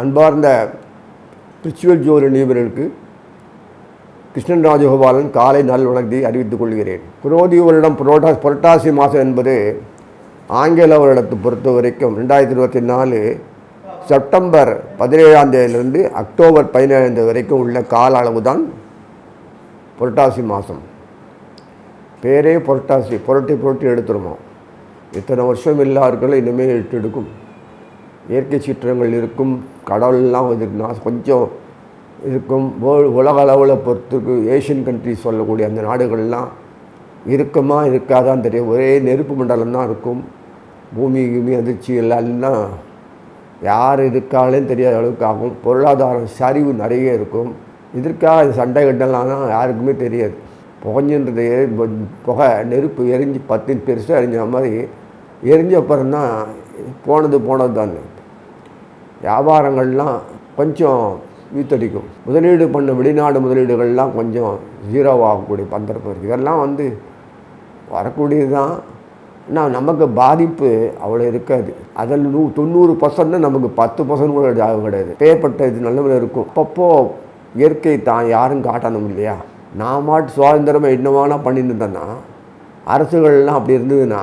அன்பார்ந்த ரிச்சுவல் ஜோதி நிபுணருக்கு கிருஷ்ணன் ராஜகோபாலன் காலை நல் வணக்கத்தை அறிவித்துக் கொள்கிறேன். புரோதி வருடம் புரோட்டா புரட்டாசி மாதம் என்பது ஆங்கில வருடத்தை பொறுத்த வரைக்கும் ரெண்டாயிரத்தி இருபத்தி நாலு செப்டம்பர் பதினேழாம் தேதியிலிருந்து அக்டோபர் பதினேழாம் தேதி வரைக்கும் உள்ள கால அளவு தான் புரட்டாசி மாதம். பேரே புரட்டாசி புரட்டி புரட்டி எடுத்துருமா இத்தனை வருஷம் எல்லாருக்களும் இனிமேல் எட்டு எடுக்கும். இயற்கை சீற்றங்கள் இருக்கும் கடவுள்லாம் இதுனா கொஞ்சம் இருக்கும். வேர்ல்டு உலக அளவில் பொறுத்துக்கு ஏஷியன் கண்ட்ரிஸ் சொல்லக்கூடிய அந்த நாடுகள்லாம் இருக்குமா இருக்காதான் தெரியும். ஒரே நெருப்பு மண்டலம் தான் இருக்கும். பூமி கிமி அதிர்ச்சி எல்லாம் யார் இருக்காலே தெரியாத அளவுக்கு ஆகும். பொருளாதாரம் சரிவு நிறைய இருக்கும். இதற்காக சண்டை கட்டலாம் யாருக்குமே தெரியாது. புகஞ்சுன்றது புகை நெருப்பு எரிஞ்சு பத்து பெருசாக எரிஞ்ச மாதிரி எரிஞ்ச அப்புறம் தான் போனது போனது தானே வியாபாரங்கள்லாம் கொஞ்சம் வீத்தடிக்கும். முதலீடு பண்ண வெளிநாடு முதலீடுகள்லாம் கொஞ்சம் ஜீரோவாகக்கூடிய பந்தரப்பு இருக்குது இதெல்லாம் வந்து வரக்கூடியது தான் ஆனால் நமக்கு பாதிப்பு அவ்வளோ இருக்காது. அதில் நூ தொண்ணூறு பர்சன்ட் நமக்கு பத்து பர்சன்ட் கூட ஆக கிடையாது. பேப்பட்ட இது நல்லவில் இருக்கும். அப்பப்போ இயற்கை தான் யாரும் காட்டணும் இல்லையா? நான் மாட்டு சுதந்திரமாக என்னவானா பண்ணிட்டு இருந்தேன்னா அரசுகள்லாம் அப்படி இருந்ததுன்னா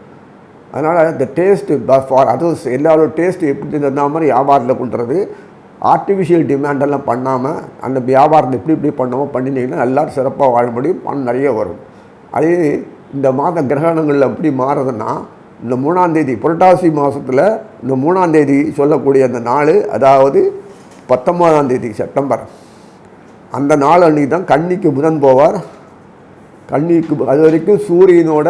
அதனால் இந்த டேஸ்ட்டு ஃபார் அதர்ஸ் எல்லாரோட டேஸ்ட்டு எப்படி இருந்த மாதிரி வியாபாரத்தில் கொண்டுறது ஆர்டிஃபிஷியல் டிமாண்டெல்லாம் பண்ணாமல் அந்த வியாபாரத்தை எப்படி இப்படி பண்ணாமல் பண்ணினீங்கன்னா எல்லோரும் சிறப்பாக வாழ முடியும் பணம் நிறைய வரும். அதே இந்த மாத கிரகணங்கள் எப்படி மாறுதுன்னா இந்த மூணாந்தேதி புரட்டாசி மாதத்தில் இந்த மூணாந்தேதி சொல்லக்கூடிய அந்த நாள் அதாவது பத்தொம்போதாந்தேதி செப்டம்பர். அந்த நாள் அன்றைக்கி தான் கன்னிக்கு புதன் போவார். கன்னிக்கு அது வரைக்கும் சூரியனோட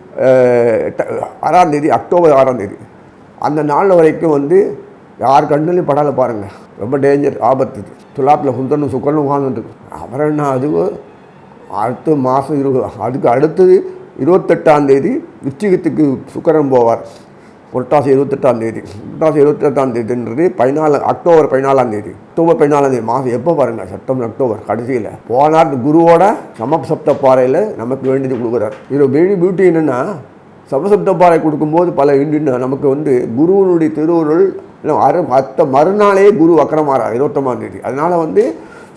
ஆறாம் தேதி அக்டோபர் ஆறாம் தேதி. அந்த நாள் வரைக்கும் வந்து யார் கண்ணுலையும் படாத பாருங்கள் ரொம்ப டேஞ்சர் ஆபத்து துலாப்பில் சுந்தரனும் சுக்கரனும் உட்காந்துருக்கு அப்புறம் என்ன அதுவும் அடுத்த மாதம் இரு அதுக்கு அடுத்தது இருபத்தெட்டாம் தேதி விச்சிகத்துக்கு சுக்கரன் போவார். புரட்டாசி இருபத்தெட்டாம் தேதி. புரட்டாசி இருபத்தெட்டாம் தேதின்றது பதினாலு அக்டோபர் பதினாலாம் தேதி. அக்டோபர் பதினாலாம் தேதி மாதம் எப்போ பாருங்கள் செப்டம்பர் அக்டோபர் கடைசியில். போனார் குருவோட சமசப்த பாறையில் நமக்கு வேண்டியது கொடுக்குறார். இது பெரிய பியூட்டி என்னென்னா சமசப்த பாறை கொடுக்கும்போது பல இண்டின்னு நமக்கு வந்து குருவனுடைய திருவுருள் அரு மற்ற மறுநாளே குரு வக்கரமாறார் இருபத்தொம்பதாம் தேதி. அதனால் வந்து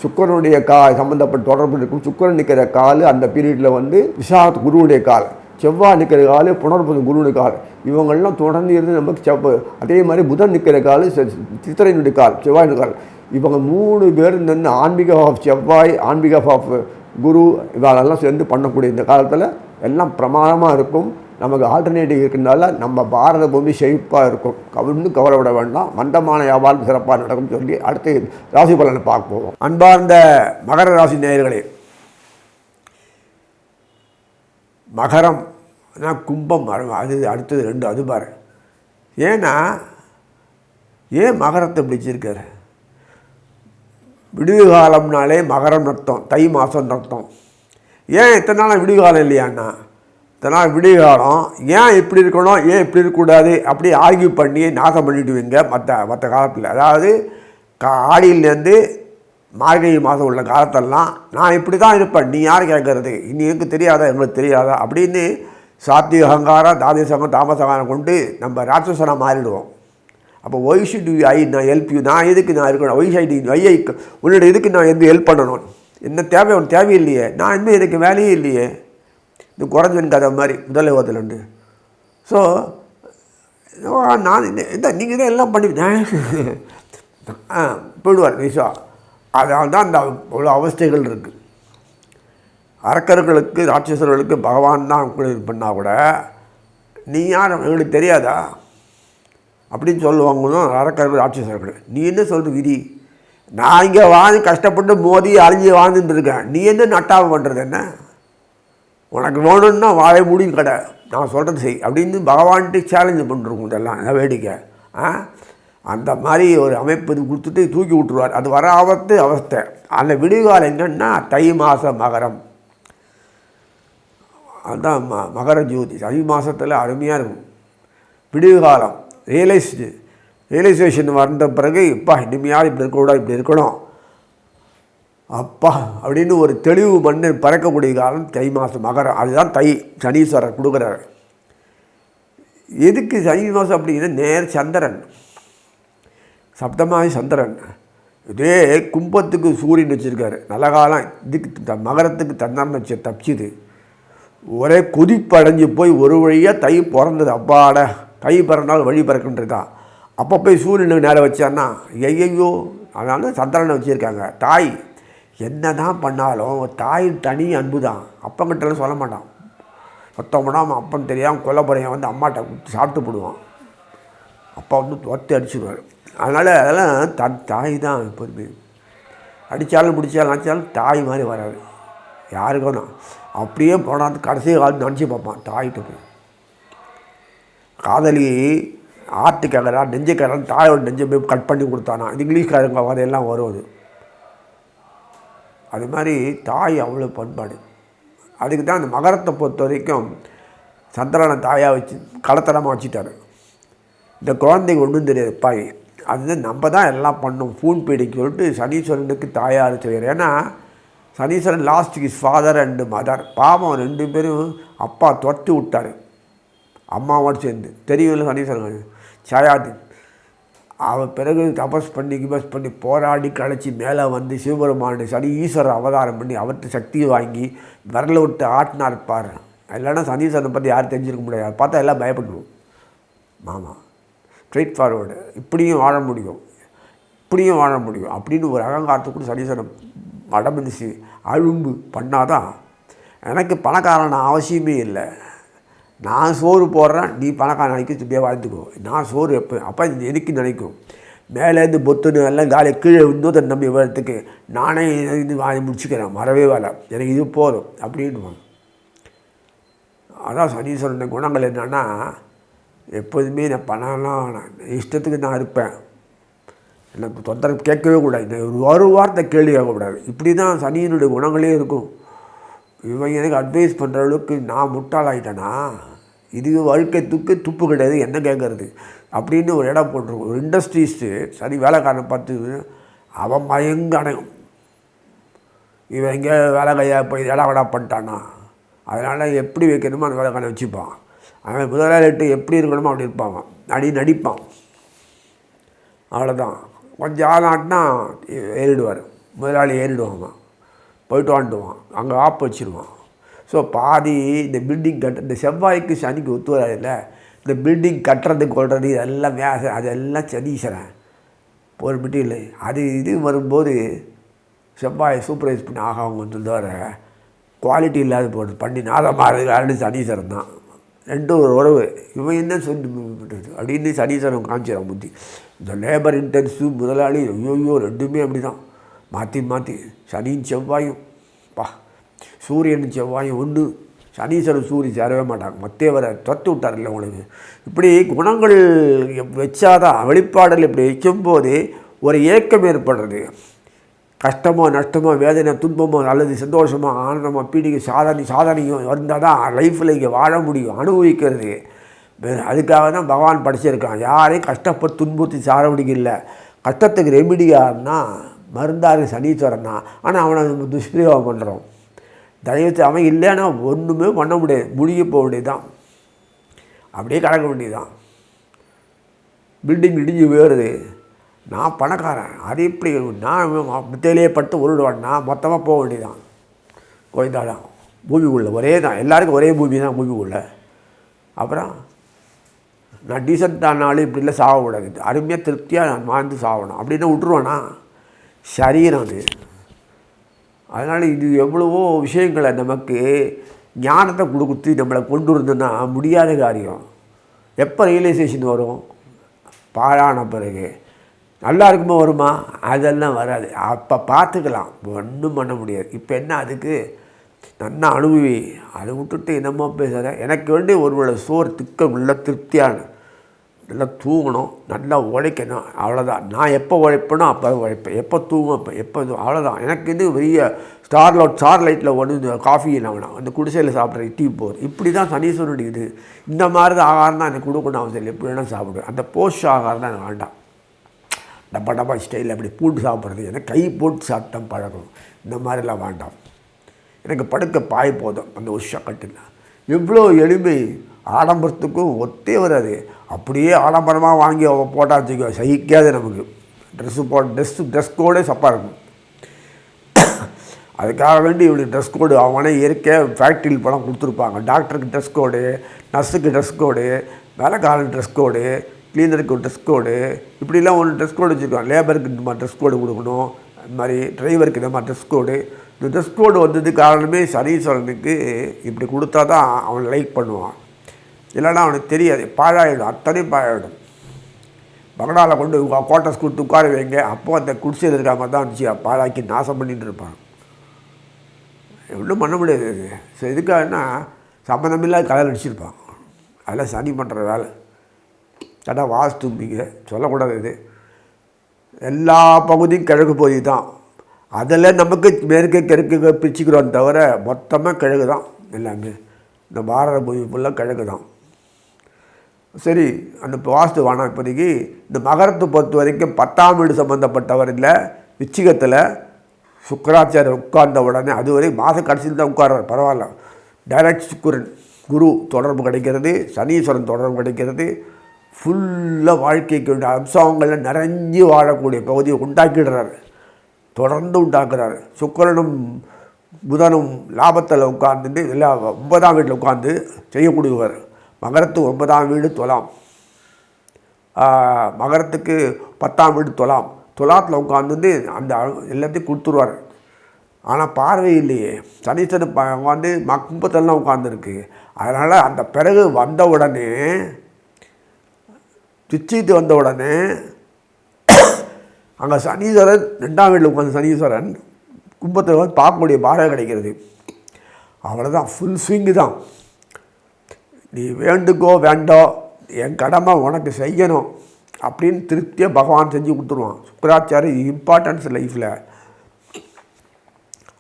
சுக்கரனுடைய கா சம்மந்தப்பட்ட தொடர்பு இருக்கும் சுக்கரன் நிற்கிற கால் அந்த பீரியடில் வந்து விசாரத் குருவுடைய கால். செவ்வாய் நிற்கிற கால் புனர்புது குருனு கால் இவங்கள்லாம் தொடர்ந்து இருந்து நமக்கு செவ்வ அதே மாதிரி புதன் நிற்கிற கால் சித்திரையினுடைய கால் செவ்வாயினுடைய கால் இவங்க மூணு பேர் நின்று ஆன்மீக ஆஃப் செவ்வாய் ஆன்மீக ஆஃப் குரு இவரெல்லாம் சேர்ந்து பண்ணக்கூடிய இந்த காலத்தில் எல்லாம் பிரமாதமாக இருக்கும். நமக்கு ஆல்டர்னேட்டிவ் இருக்கிறதுனால நம்ம பாரத பூமி செழிப்பாக இருக்கும். கவிழ்ந்து கவலைப்பட வேண்டாம். மந்தமான வியாபாரம் சிறப்பாக நடக்கும் சொல்லி அடுத்து ராசி பலனை பார்ப்போம். அன்பார்ந்த மகர ராசி நேயர்களே மகரம் கும்பம் அது அடுத்தது ரெண்டு அது பாரு. ஏன்னா ஏன் மகரத்தை பிடிச்சிருக்காரு விடுகாலம்னாலே மகரம் அர்த்தம் தை மாதம் அர்த்தம். ஏன் இத்தனை நாளாக விடுகாலம் இல்லையாண்ணா? இத்தனை விடியகாலம் ஏன் இப்படி இருக்கணும்? ஏன் இப்படி இருக்கக்கூடாது? அப்படி ஆர்கியூ பண்ணி நாசம் பண்ணிவிடுவீங்க மற்ற மற்ற காலத்தில். அதாவது கா ஆடியிலேருந்து மார்கழி மாதம் உள்ள காலத்தெல்லாம் நான் இப்படி தான் இருப்பேன். நீ யார் கேட்கறது? இனி எனக்கு தெரியாதா? எங்களுக்கு தெரியாதா? அப்படின்னு சாத்திய அகங்காரம் தாமசங்கம் தாமசங்காரம் கொண்டு நம்ம ராட்சசனாக மாறிடுவோம். அப்போ ஒய் ஷுட் யூ ஐ நான் ஹெல்ப் யூ நான் எதுக்கு நான் இருக்கணும்? ஒய் ஐடி ஐ உன்னோட எதுக்கு நான் எந்த ஹெல்ப் பண்ணணும்? என்ன தேவை உனக்கு தேவையில்லையே. நான் இன்னும் எனக்கு வேலையே இல்லையே. இந்த குறைஞ்சன் கதை மாதிரி முதல் யுகத்துலண்டு ஸோ நான் இந்த நீங்கள் தான் எல்லாம் பண்ணிவிட்டேன் ஆ போயிடுவார் நிஷா அதனால தான் அந்த அவ்வளோ அவஸ்தைகள் இருக்குது அரக்கர்களுக்கு ராட்சசர்களுக்கு பகவான் தான் இது பண்ணால் கூட நீ யார்? எங்களுக்கு தெரியாதா? அப்படின்னு சொல்லுவாங்க அரக்கர்கள் ராட்சசர்கள். நீ என்ன சொல்கிறது விதி? நான் இங்கே வாழ்ந்து கஷ்டப்பட்டு மோதி அழிஞ்சு வாழ்ந்துட்டு இருக்கேன். நீ என்ன நட்டாவை பண்ணுறது என்ன? உனக்கு வேணும்னா வாழை முடியும் கடை. நான் சொல்கிறது செய். அப்படின்னு பகவான்ட்டு சேலஞ்சு பண்ணிருக்கோம் இதெல்லாம் வேடிக்கை. ஆ? அந்த மாதிரி ஒரு அமைப்பு கொடுத்துட்டு தூக்கி விட்டுருவார். அது வர ஆபத்து அவஸ்தை. அந்த விடுகாலம் என்னென்னா தை மாதம் மகரம். அதுதான் ம மகர ஜோதி. சனி மாதத்தில் அருமையாக இருக்கும். விடுகாலம் ரியலைஸ் ரியலைசேஷன் வந்த பிறகு இப்போ இனிமையாக இப்படி இருக்கக்கூடாது இப்படி இருக்கணும். அப்பா அப்படின்னு ஒரு தெளிவு மண்ணை பறக்கக்கூடிய காலம் தை மாதம் மகரம். அதுதான் தை சனீஸ்வரர் கொடுக்குறாரு. எதுக்கு சனி மாதம் அப்படின்னா நேர் சந்திரன். சப்தமாகி சந்திரன். இதே கும்பத்துக்கு சூரியன் வச்சுருக்காரு. நல்ல காலம். இதுக்கு த- மகரத்துக்கு தந்தாரம் வச்சு தப்பிச்சுது. ஒரே கொதிப்படைஞ்சு போய் ஒரு வழியாக தை பிறந்தது. அப்பாட தை பிறந்தால் வழி பிறக்குன்றதா அப்போ போய் சூரியனுக்கு நேரம் வச்சான்னா ஐயையோ அதனால சந்திரனை வச்சுருக்காங்க. தாய் என்ன தான் பண்ணாலும் தாய் தனி அன்பு தான் அப்பங்கிட்டலாம் சொல்ல மாட்டான். மொத்தம் பண்ணாமல் அப்பன் தெரியாமல் கொல்லப்பறையன் வந்து அம்மாட்ட கொடுத்து சாப்பிட்டு போடுவான். அப்பா வந்து துரத்தி அடிச்சுடுவார் அதனால் அதெல்லாம் தன் தாய் தான் எப்போதுமே. அடித்தாலும் பிடிச்சாலும் அடித்தாலும் தாய் மாதிரி வராது. யாருக்கும் தான் அப்படியே போனால் கடைசி காலம் நினச்சி பார்ப்பான் தாயிட்டு போய் காதலி ஆட்டுக்காரா நெஞ்சுக்காரன் தாயோட நெஞ்சை போய் கட் பண்ணி கொடுத்தானா. இது இங்கிலீஷ்காரங்க வரையெல்லாம் வரும் அது. அது மாதிரி தாய் அவ்வளோ பண்பாடு. அதுக்கு தான் அந்த மகரத்தை பொறுத்த வரைக்கும் சந்திரனை தாயாக வச்சு கலத்தனமாக வச்சுட்டாரு. இந்த குழந்தைக்கு ஒன்றும் தெரியாது பாய் அதுதான் நம்ம தான் எல்லாம் பண்ணோம் ஃபோன் பீடிக்கு சொல்லிட்டு சனீஸ்வரனுக்கு தாயார் செய்கிறேன் ஏன்னா சனீஸ்வரன் லாஸ்ட்டுக்கு ஃபாதர் அண்டு மதர் பாவம் ரெண்டு பேரும் அப்பா துரத்து விட்டார். அம்மாவோடு சேர்ந்து. தெரியும்ல சனீஸ்வரன்? சாயாதி. அவன் பிறகு தபஸ் பண்ணி கிபஸ் பண்ணி போராடி கழிச்சு மேலே வந்து சிவபெருமானு சனி ஈஸ்வரர் அவதாரம் பண்ணி அவர்கிட்ட சக்தியை வாங்கி விரல விட்டு ஆட்டினா இருப்பார் இல்லைன்னா சனீஸ்வரனை பற்றி யாரும் தெரிஞ்சிருக்க முடியாது. பார்த்தா எல்லாம் பயப்படுவோம். மாமா ஸ்ட்ரெயிட் ஃபார்வர்டு இப்படியும் வாழ முடியும். இப்படியும் வாழ முடியும். அப்படின்னு ஒரு அகங்காரத்துக்குள்ள சனீஸ்வரன் அடம்பிடிச்சு அழும்பு பண்ணாதான் எனக்கு பணக்காரன் அவசியமே இல்லை. நான் சோறு போடுறேன் நீ பணக்காரன் நினைக்க இப்படியே வாழ்ந்துக்கோ நான் சோறு எப்போ அப்போ எனக்கு நினைக்கும். மேலேருந்து பொத்துன்னு எல்லாம் காலி கீழே இன்னொருத்தன் நம்பி வரத்துக்கு நானே இது வாங்கி முடிச்சுக்கிறேன். வரவே வேலை. எனக்கு இது போதும் அப்படின்வாங்க அதான் சனீஸ்வரனுடைய குணங்கள் என்னென்னா எப்போதுமே நான் பணம்லாம் இஷ்டத்துக்கு நான் இருப்பேன். எனக்கு தொந்தரவு கேட்கவே கூடாது. இந்த ஒரு வார்த்தை கேள்வி கேட்கக்கூடாது. இப்படி தான் சனியினுடைய குணங்களே இருக்கும். இவன் எனக்கு அட்வைஸ் பண்ணுற அளவுக்கு நான் முட்டாளாயிட்டேனா? இது வாழ்க்கை துக்கு துப்பு கிடையாது. என்ன கேட்கறது? அப்படின்னு ஒரு இடம் போட்டிருக்கும். ஒரு இண்டஸ்ட்ரீஸு சரி வேலைக்காரனை பார்த்து அவன் பயங்க அடையும் இவன் எங்கே வேலை கையா போய் இடம் பண்ணிட்டானா அதனால் எப்படி வைக்கணுமோ அந்த வேலைக்காரனை வச்சுப்பான். அவன் முதலாளிட்டு எப்படி இருக்கணுமோ அப்படி இருப்பான். அவன். நடி நடிப்பான். அவ்வளோதான் கொஞ்சம் ஆளாட்டினா ஏறிடுவார். முதலாளி ஏறிடுவாங்க போயிட்டு வந்துடுவான் அங்கே ஆப் வச்சுருவான். ஸோ பாதி இந்த பில்டிங் கட்ட இந்த செவ்வாய்க்கு சனிக்கு ஒத்து வராதுல்ல? இந்த பில்டிங் கட்டுறது கொள்வது இதெல்லாம் வே அதெல்லாம் சனீஸ்வரன் ஒரு மட்டும் இல்லை. அது இது வரும்போது செவ்வாயை சூப்பர்வைஸ் பண்ணி ஆக அவங்க சொல்லுவார். குவாலிட்டி இல்லாத போடுது பண்ணி நாதமாக யாருன்னு சனீஸ்வரன் தான். ரெண்டும் ஒரு உறவு. இவன் என்ன சொல்லி அப்படின்னு சனீஸ்வரன் காமிச்சிடான் புத்தி. இந்த லேபர் இன்டென்சிவ் முதலாளி ஐயோ ரெண்டுமே அப்படி தான் மாற்றி மாற்றி சனியும் செவ்வாயும். பா சூரியன் செவ்வாயும் ஒன்று சனீஸ்வரன் சூரியன் சேரவே மாட்டாங்க. மத்திய வர தொத்து இல்லை உங்களுக்கு. இப்படி குணங்கள் வச்சாதான் வெளிப்பாடல் இப்படி வைக்கும்போது ஒரு ஏக்கம் ஏற்படுறது. கஷ்டமோ நஷ்டமோ வேதனை துன்பமோ அல்லது சந்தோஷமோ ஆனந்தமோ பீடிக்கு சாதனை சாதனையும் இருந்தால் தான் லைஃப்பில் இங்கே வாழ முடியும் அனுபவிக்கிறது. அதுக்காக தான் பகவான் படைச்சிருக்கான். யாரையும் கஷ்டப்பட்டு துன்புறுத்தி சார முடியல கஷ்டத்துக்கு ரெமிடியாருன்னா மருந்தாரு சனீஸ்வரன் தான். ஆனால் அவனை நம்ம துஷ்பிரயோகம் பண்ணுறோம் தயவுத்து அவன் இல்லைன்னா ஒன்றுமே பண்ண முடியாது. முழுகி போக வேண்டியதுதான். அப்படியே கடக்க வேண்டியதுதான். பில்டிங் இடிஞ்சு போயிடுது நான் பணக்காரன். அது எப்படி? நான் முத்தையிலேயே பட்டு உருடுவேன். நான் மொத்தமாக போக வேண்டியதான் கோயந்தாதான் பூமிக்குள்ளே. ஒரே தான் எல்லாருக்கும் ஒரே பூமி தான் பூமிக்குள்ளே. அப்புறம் நான் டீசெண்டானாலும் இப்படி இல்லை சாகக்கூடாது அருமையாக திருப்தியாக நான் வாழ்ந்து சாகணும் அப்படின்னு விட்ருவேன்னா சரீரம் அது. அதனால் இது எவ்வளவோ விஷயங்களை நமக்கு ஞானத்தை கொடுத்து நம்மளை கொண்டு வரணுன்னா முடியாத காரியம். எப்போ ரியலைசேஷன் வரும்? பாழான பிறகு. நல்லா இருக்குமோ வருமா? அதெல்லாம் வராது. அப்போ பார்த்துக்கலாம். ஒன்றும் பண்ண முடியாது. இப்போ என்ன அதுக்கு? நன்னா அனுபவி. அதை விட்டுட்டு என்னமோ பேசுகிறேன் எனக்கு வேண்டி ஒருவேளை சோறு திக்க உள்ள திருப்தியான நல்லா தூங்கணும் நல்லா உழைக்கணும் அவ்வளோதான் நான் எப்போ உழைப்பேனோ அப்போ உழைப்பேன். எப்போ தூங்குவேன் எப்போ அவ்வளோதான் எனக்கு இது பெரிய ஸ்டார் லைட் ஸ்டார் லைட்டில் ஒன்று இந்த காஃபி என்ன அந்த குடிசையில் சாப்பிட்ற டீ போகுது இப்படி தான் சனீஸ்வரனுடைய இது. இந்த மாதிரி தான் ஆகாரம் தான் எனக்கு கொடுக்கணும் அவசியம் இல்லை எப்படி வேணால் சாப்பிடுவேன். அந்த போஸ்ட் ஆகாரம் தான் எனக்கு வேண்டாம். டப்பா டப்பா ஸ்டைலில் அப்படி பூண்டு சாப்பிட்றது. எனக்கு கை போட்டு சாப்பிட்டேன் பழகணும் இந்த மாதிரிலாம் வேண்டாம். எனக்கு படுக்க பாய் போதும். அந்த உஷா கட்டுனா. எவ்வளோ எளிமை ஆடம்பரத்துக்கும் ஒத்தே வராது. அப்படியே ஆடம்பரமாக வாங்கி அவ போட்டால் வச்சுக்கோ சகிக்காது நமக்கு. ட்ரெஸ்ஸு போ ட்ரெஸ்ஸு ட்ரெஸ் கோடே சப்பாக இருக்கும். அதுக்காக வேண்டி இவனுக்கு ட்ரெஸ் கோடு அவனே இயற்கை ஃபேக்ட்ரியில் படம் கொடுத்துருப்பாங்க. டாக்டருக்கு ட்ரெஸ் கோடு நர்ஸுக்கு ட்ரெஸ் கோடு வேலைக்காரனுக்கு ட்ரெஸ் கோடு கிளீனருக்கு ட்ரெஸ் கோடு இப்படிலாம் ஒன்று ட்ரெஸ் கோடு வச்சுருக்கான். லேபருக்கு இந்த மாதிரி ட்ரெஸ் கோடு கொடுக்கணும். அது மாதிரி டிரைவருக்கு இந்த மாதிரி ட்ரெஸ் கோடு இந்த ட்ரெஸ் கோடு வந்தது காரணமே சனீஸ்வரனுக்கு இப்படி கொடுத்தா தான் அவன் லைக் பண்ணுவான். இல்லைன்னா அவனுக்கு தெரியாது. பாழாயிடும். அத்தனையும் பாழாயிடும். பங்களாவில் கொண்டு குவார்ட்டர்ஸ் கொடுத்து உட்கார வைங்க. அப்போ அந்த குடிசையில் இருக்கிற மாதிரி தான் இருந்துச்சு. பாழாக்கி நாசம் பண்ணிகிட்டு இருப்பான். ஒன்றும் பண்ண முடியாது. ஸோ எதுக்காகனா சம்மந்தமில்லாத கலர் அடிச்சிருப்பான். அதெல்லாம் சனி பண்ணுற வேலை. கேட்டால் வாஸ்தும்பிங்க சொல்லக்கூடாது இது. எல்லா பகுதியும் கிழக்கு பகுதி தான். அதில் நமக்கு மேற்கு கிழக்கு பிரிச்சுக்கிறோம் தவிர மொத்தமாக கிழக்கு தான் எல்லாமே. இந்த பாரத பூமி ஃபுல்லாக கிழக்கு தான். சரி அந்த வாஸ்து வேணாம் இப்போதைக்கு இந்த மகரத்தை பொறுத்த வரைக்கும் பத்தாம் வீடு சம்மந்தப்பட்டவர் இல்லை. விச்சிகத்தில் சுக்கராச்சாரியர் உட்கார்ந்த உடனே அதுவரை மாத கடைசியில் தான் உட்கார்றார். பரவாயில்ல. டைரக்ட் சுக்கரன் குரு தொடர்பு கிடைக்கிறது சனீஸ்வரன் தொடர்பு கிடைக்கிறது. ஃபுல்லாக வாழ்க்கைக்கு வேண்டிய அம்சங்களில் நிறைஞ்சு வாழக்கூடிய பகுதியை உண்டாக்கிடுறாரு. தொடர்ந்து உண்டாக்குறாரு. சுக்கரனும் புதனும் லாபத்தில் உட்கார்ந்துட்டு எல்லா ஒன்பதாம் வீட்டில் உட்கார்ந்து செய்யக்கூடியவர். மகரத்து ஒன்பதாம் வீடு தொலாம். மகரத்துக்கு பத்தாம் வீடு தொலாம். துலாத்தில் உட்காந்துருந்து அந்த எல்லாத்தையும் கொடுத்துருவார். ஆனால் பார்வை இல்லையே. சனீஸ்வரன் ப உட்காந்து மக்கும்பத்தெல்லாம் உட்காந்துருக்கு அதனால் அந்த பிறகு வந்த உடனே திச்சித்து வந்த உடனே அங்கே சனீஸ்வரன் ரெண்டாம் வீட்டில் உட்காந்து சனீஸ்வரன் கும்பத்தில் வந்து பார்க்கக்கூடிய பார்வை கிடைக்கிறது. அவ்வளோதான் ஃபுல் ஸ்விங்கு தான். நீ வேண்டுக்கோ வேண்டோ என் கடமை உனக்கு செய்யணும் அப்படின்னு திருப்தியாக பகவான் செஞ்சு கொடுத்துருவான். சுக்கராச்சாரி இம்பார்ட்டன்ஸ் லைஃப்பில்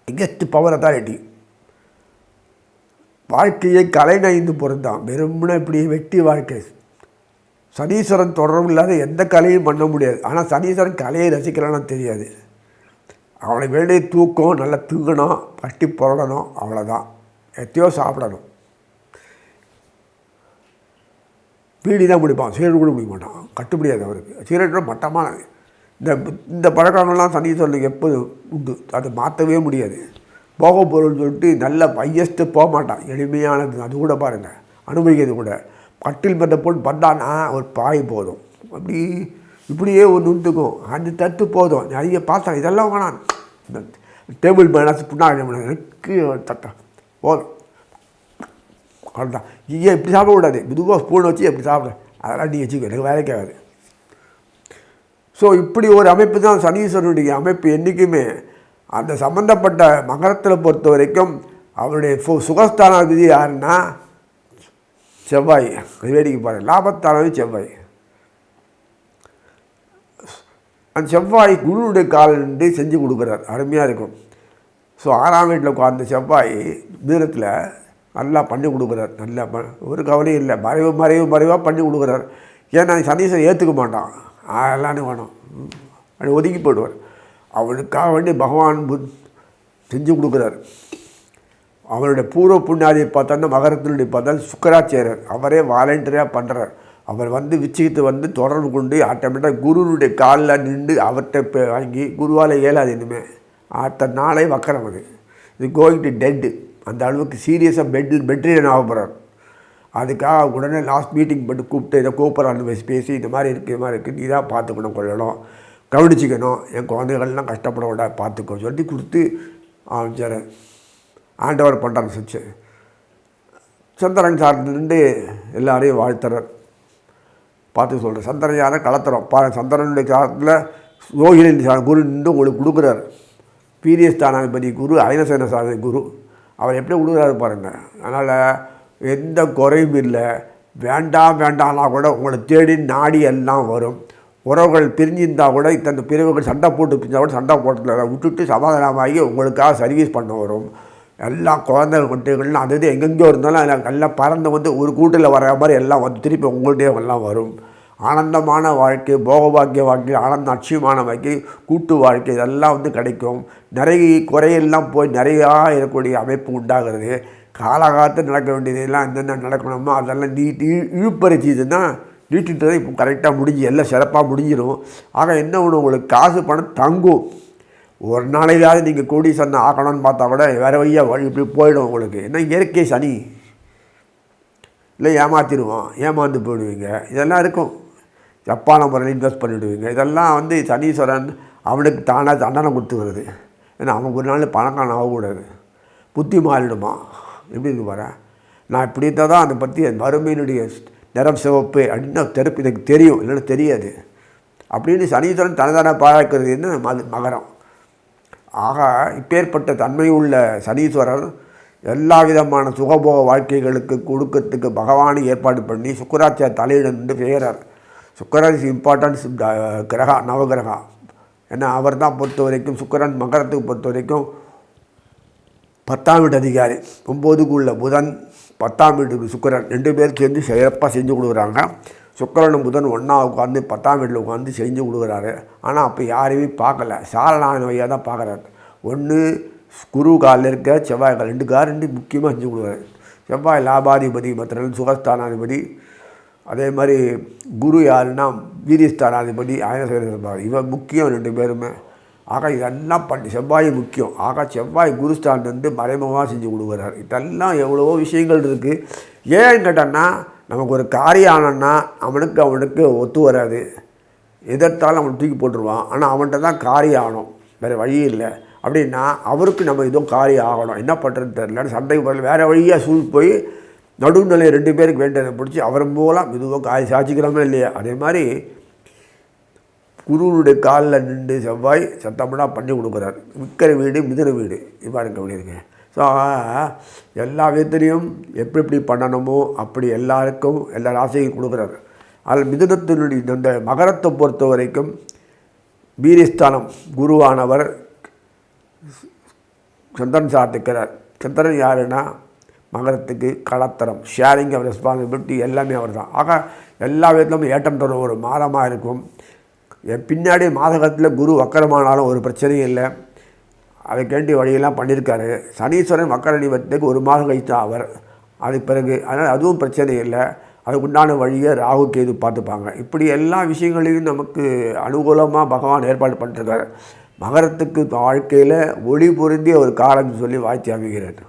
பிகெஸ்ட் பவர் அத்தாரிட்டி வாழ்க்கையை கலை நைந்து பொருந்தான் வெறும்னா இப்படி வெட்டி வாழ்க்கை. சனீஸ்வரன் தொடர்பு இல்லாத எந்த கலையும் பண்ண முடியாது. ஆனால் சனீஸ்வரன் கலையை ரசிக்கிறான்னு தெரியாது. அவனை வேண்டிய தூக்கம் நல்லா தூங்கணும் பட்டி புரடணும் அவ்வளோதான் எத்தையோ சாப்பிடணும். பீடி தான் பிடிப்பான் சிகரெட் கூட பிடிக்க மாட்டான். கட்டுப்படியாது அவருக்கு. சிகரெட்டோட மட்டமானது இந்த இந்த பழக்கங்கள்லாம் சனீஸ்வரனுக்கு எப்போதும் உண்டு? அதை மாற்றவே முடியாது. போக பொருள்னு சொல்லிட்டு நல்ல ஹையஸ்ட்டு போக மாட்டான். எளிமையானது. அது கூட பாருங்கள் அனுபவிக்கிறது கூட. கட்டில் மெத்த பொருள் பண்ணான்னா ஒரு பாய் போதும். அப்படி இப்படியே ஒரு நுண்டுக்கும் அந்த தட்டு போதும். நிறைய பார்த்தா இதெல்லாம் வேணாம். இந்த டேபிள் மேலே புண்ணாக்கு தட்டம் போதும். அவ்வளோதான் நீங்க இப்படி சாப்பிடக்கூடாது மெதுவாக ஸ்பூன் வச்சு எப்படி சாப்பிட்றேன் அதெல்லாம் நீ வச்சுக்கோ எனக்கு வேலைக்கு ஆகாது. ஸோ இப்படி ஒரு அமைப்பு தான் சனீஸ்வரனுடைய அமைப்பு என்றைக்குமே. அந்த சம்மந்தப்பட்ட மகரத்தில் பொறுத்த வரைக்கும் அவருடைய ஃபு- சுகஸ்தானாதிபதி யாருன்னா? செவ்வாய். வேடிக்கை பாரு. லாபத்தானது செவ்வாய். அந்த செவ்வாய் குருவுடைய கால் செஞ்சு கொடுக்குறார். அருமையாக இருக்கும். ஸோ ஆறாம் வீட்டில் உட்கார்ந்த செவ்வாய் தூரத்தில் நல்லா பண்ணி கொடுக்குறார். நல்லா ப ஒரு கவலையும் இல்லை. மறைவு மறைவு மறைவாக பண்ணி கொடுக்குறார். ஏன்னா சனீஸ்வரன் ஏற்றுக்க மாட்டான். அதெல்லாம் வேணும். அப்படி ஒதுக்கி போயிடுவார். அவனுக்காக வேண்டி பகவான் புத் செஞ்சு கொடுக்குறாரு. அவருடைய பூர்வ புண்ணியாதியை பார்த்தோன்னா மகரத்தினுடைய பார்த்தா சுக்கராச்சாரியர். அவரே வாலண்டியராக பண்ணுறார் அவர் வந்து விச்சிக்கிட்டு வந்து தொடர்பு கொண்டு ஆட்டோமேட்டிக்காக குருனுடைய காலில் நின்று அவர்கிட்ட பே- வாங்கி குருவால் இயலாது இனிமேல் அடுத்த நாளே வக்கரம் அது. இது கோயிங் டு டெட்டு அந்த அளவுக்கு சீரியஸாக பெட்டில் பெட்ரியன் ஆக போகிறார் அதுக்காக உடனே லாஸ்ட் மீட்டிங் பண்ணி கூப்பிட்டு இதை கூப்பிட்றான்னு பேசி பேசி இந்த மாதிரி இருக்குது இது மாதிரி இருக்குது நீ தான் பார்த்துக்கணும் கொள்ளணும் கவனிச்சிக்கணும் என் குழந்தைகள்லாம் கஷ்டப்பட விட பார்த்துக்கோ சொல்லி கொடுத்து ஆரம்பிச்சார் ஆண்டவர் பண்ணுறாரு சுச்சு. சந்திரன் சார்ந்து எல்லாரையும் வாழ்த்துறார். பார்த்து சொல்கிறேன் சந்திரன் யாரை கலத்துறோம்? பா சந்திரனுடைய சாரத்தில் ரோஹிணி சார் குரு நின்று உங்களுக்கு கொடுக்குறாரு. பீரியஸ்தானாதிபதி குரு அயனசேன சாதி குரு. அவர் எப்படி விழுகிறாரு பாருங்கள் அதனால் எந்த குறையும் இல்லை. வேண்டாம் வேண்டாம்னா கூட உங்களை தேடி நாடி எல்லாம் வரும். உறவுகள் பிரிஞ்சிருந்தால் கூட இத்தனை பிரிவுகள் சண்டை போட்டு பிரிஞ்சால் கூட சண்டை போட்டு விட்டுட்டு சமாதானமாகி உங்களுக்காக சர்வீஸ் பண்ண வரும். எல்லா குழந்தைகள் குட்டிகள்லாம் அது இது எங்கெங்கேயோ இருந்தாலும் அதில் எல்லாம் பறந்து வந்து ஒரு கூட்டில் வர மாதிரி எல்லாம் வந்து திருப்பி உங்கள்கிட்டயே எல்லாம் வரும். ஆனந்தமான வாழ்க்கை போகபாக்கிய வாழ்க்கை ஆனந்த அட்சியமான வாழ்க்கை கூட்டு வாழ்க்கை இதெல்லாம் வந்து கிடைக்கும். நிறைய குறையெல்லாம் போய் நிறையா இருக்கக்கூடிய அமைப்பு உண்டாகிறது. காலகாலத்தில் நடக்க வேண்டியதெல்லாம் என்னென்ன நடக்கணுமோ அதெல்லாம் நீட்டி இழுப்பறிச்சிதுன்னா நீட்டிட்டு இப்போ கரெக்டாக முடிஞ்சு எல்லாம் சிறப்பாக முடிஞ்சிடும் ஆக என்ன ஒன்று உங்களுக்கு காசு பணம் தங்கும். ஒரு நாளைக்காவது நீங்கள் கூடி சன்னை ஆக்கணும்னு பார்த்தா கூட வேறு வழியாக வழி இப்படி போயிடும் உங்களுக்கு. என்ன இயற்கை சனி. இல்லை ஏமாற்றிடுவோம் ஏமாந்து போயிடுவீங்க. இதெல்லாம் இருக்கும். தப்பான முறையில் இன்வெஸ்ட் பண்ணிவிடுவீங்க இதெல்லாம் வந்து சனீஸ்வரன் அவனுக்கு தானாக தண்டனை கொடுத்துக்கிறது ஏன்னா அவன் ஒரு நாள் பணக்காரன் ஆகக்கூடாது. புத்தி மாறிடுமா? எப்படி இருக்கு நான் இப்படி இருந்தால் தான் அதை பற்றி மறுமையினுடைய நிறம் சிவப்பு அப்படின்னு தெருப்பு எனக்கு தெரியும். இல்லைன்னா தெரியாது. அப்படின்னு சனீஸ்வரன் தனதான பாராக்கிறது என்ன? மது மகரம். ஆக இப்பேற்பட்ட தன்மை உள்ள சனீஸ்வரர் எல்லா விதமான சுகபோக வாழ்க்கைகளுக்கு கொடுக்கறதுக்கு பகவானை ஏற்பாடு பண்ணி சுக்கராச்சார தலையிடந்து செய்கிறார் சுக்கரன் இஸ் இம்பார்ட்டன்ஸ் கிரகா நவகிரகா. ஏன்னா அவர் தான் பொறுத்த வரைக்கும் சுக்கரன் மகரத்துக்கு பொறுத்த வரைக்கும் பத்தாம் வீட்டு அதிகாரி. ஒம்போதுக்கு உள்ள புதன் பத்தாம் வீட்டுக்கு சுக்கரன். ரெண்டு பேர் சேர்ந்து சிறப்பாக செஞ்சு கொடுக்குறாங்க. சுக்கரனும் புதன் ஒன்றா உட்காந்து பத்தாம் வீட்டில் உட்காந்து செஞ்சு கொடுக்குறாரு. ஆனால் அப்போ யாரையுமே பார்க்கல. சாரணாயன வழியாக தான் பார்க்குறாரு. ஒன்று குரு காலில் இருக்க செவ்வாய் கால் ரெண்டு கால் ரெண்டு முக்கியமாக செஞ்சு கொடுக்குறாரு. செவ்வாய் லாபாதிபதி மற்ற சுகஸ்தானாதிபதி அதே மாதிரி குரு யாருன்னா வீரியஸ்தானாதிபதி ஆயனசேகர இவன் முக்கியம் ரெண்டு பேருமே. ஆக இதெல்லாம் பண்ணி செவ்வாய் முக்கியம். ஆக செவ்வாய் குருஸ்தான் வந்து மறைமுகமாக செஞ்சு கொடுக்குறாரு. இதெல்லாம் எவ்வளவோ விஷயங்கள் இருக்குது ஏன்னு கேட்டோன்னா நமக்கு ஒரு காரியம் ஆனோன்னா அவனுக்கு அவனுக்கு ஒத்து வராது. எதிர்த்தாலும் அவன் தூக்கி போட்டுருவான். ஆனால் அவன்கிட்ட தான் காரியம் ஆகணும் வேறு வழி இல்லை. அப்படின்னா அவருக்கு நம்ம எதுவும் காரியம் ஆகணும். என்ன பண்ணுறதுன்னு தெரியல சண்டைக்கு போகல வேறு வழியாக சூழ் போய் நடுநிலை ரெண்டு பேருக்கு வேண்டியதை பிடிச்சி அவர் போகலாம் இதுவோ காய் சாட்சிக்கிறோமே இல்லையா? அதே மாதிரி குருவனுடைய காலில் நின்று செவ்வாய் சத்தம்னா பண்ணி கொடுக்குறாரு. விற்கிற வீடு மிதிர வீடு. இது பாருங்க அப்படி இருக்கு. ஸோ எல்லா விதத்துலேயும் எப்படி எப்படி பண்ணணுமோ அப்படி எல்லாருக்கும் எல்லா ராசியும் கொடுக்குறாரு. அதில் மிதுனத்தினுடைய இந்த மகரத்தை பொறுத்த வரைக்கும் வீரிஸ்தானம் குருவானவர் சந்திரன் சாத்துக்கிறார் சந்திரன் யாருன்னா மகரத்துக்கு கலத்தரம் ஷேரிங் ஆஃப் ரெஸ்பான்சிபிலிட்டி எல்லாமே அவர் தான் ஆக எல்லா விதத்திலும் ஏற்றம் தரும் ஒரு மாதமாக இருக்கும். என் பின்னாடி மாதகத்தில் குரு வக்கரமானாலும் ஒரு பிரச்சனையும் இல்லை. அதுக்கேண்டி வழியெல்லாம் பண்ணியிருக்காரு சனீஸ்வரன் வக்கர நிவத்துக்கு ஒரு மாதம் கழித்து அவர் அதுக்கு பிறகு அதனால் அதுவும் பிரச்சனை இல்லை. அதுக்கு உண்டான வழியை ராகு கேது பார்த்துப்பாங்க. இப்படி எல்லா விஷயங்களையும் நமக்கு அனுகூலமாக பகவான் ஏற்பாடு பண்ணிருக்காரு. மகரத்துக்கு வாழ்க்கையில் ஒளி பொருந்திய ஒரு காலம் சொல்லி வாழ்த்தி அமைகிறேன்